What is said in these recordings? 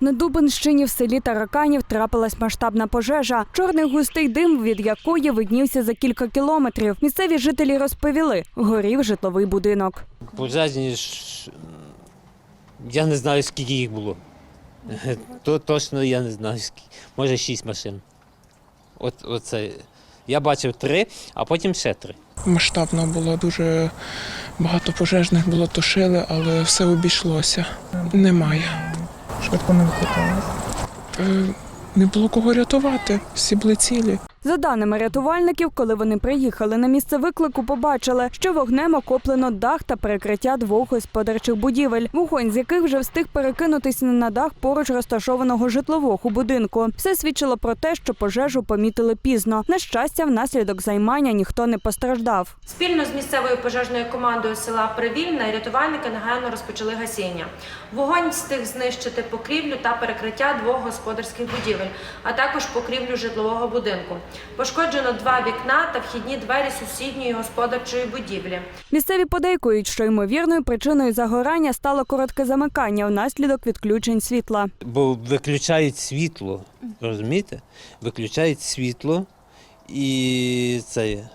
На Дубинщині в селі Тараканів трапилась масштабна пожежа. Чорний густий дим, від якої виднівся за кілька кілометрів. Місцеві жителі розповіли, горів житловий будинок. Пожежні ж я не знаю, скільки їх було. То точно я не знаю, скільки. Може, шість машин. От, оце. Я бачив три, а потім ще три. Масштабно було дуже багато пожежних було тушили, але все обійшлося. Немає. Швидко не викликали. Е, Не було кого рятувати, всі були цілі. За даними рятувальників, коли вони приїхали на місце виклику, побачили, що вогнем окоплено дах та перекриття двох господарчих будівель, вогонь з яких вже встиг перекинутися на дах поруч розташованого житлового будинку. Все свідчило про те, що пожежу помітили пізно. На щастя, внаслідок займання ніхто не постраждав. Спільно з місцевою пожежною командою села Привільна рятувальники негайно розпочали гасіння. Вогонь встиг знищити покрівлю та перекриття двох господарських будівель, а також покрівлю житлового будинку. Пошкоджено два вікна та вхідні двері сусідньої господарчої будівлі. Місцеві подейкують, що ймовірною причиною загорання стало коротке замикання внаслідок відключень світла. Бо виключають світло, розумієте? Виключають світло і це.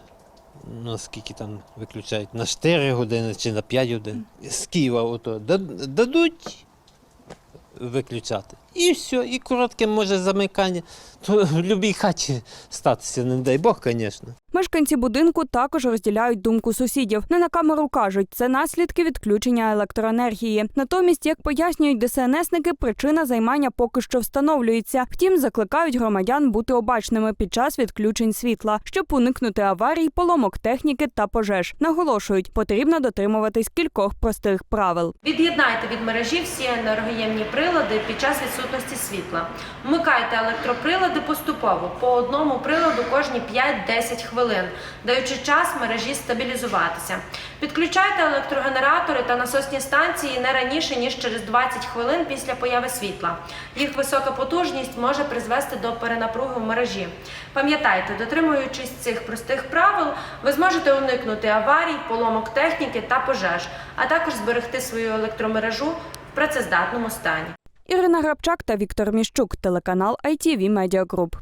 Ну, скільки там виключають? На 4 години чи на 5 годин. З Києва ото дадуть виключати. І все, і коротке може замикання. То в будь-якій хаті статися, не дай Бог, звісно. Мешканці будинку також розділяють думку сусідів. Не на камеру кажуть, це наслідки відключення електроенергії. Натомість, як пояснюють ДСНСники, причина займання поки що встановлюється. Втім, закликають громадян бути обачними під час відключень світла, щоб уникнути аварій, поломок техніки та пожеж. Наголошують, потрібно дотримуватись кількох простих правил. Від'єднайте від мережі всі енергоємні прилади під час відсутності світла. Вмикайте електроприлади поступово по одному приладу кожні 5-10 хвилин, даючи час мережі стабілізуватися. Підключайте електрогенератори та насосні станції не раніше ніж через 20 хвилин після появи світла. Їх висока потужність може призвести до перенапруги в мережі. Пам'ятайте, дотримуючись цих простих правил, ви зможете уникнути аварій, поломок техніки та пожеж, а також зберегти свою електромережу в працездатному стані. Ірина Грабчак та Віктор Міщук, телеканал ITV Media Group.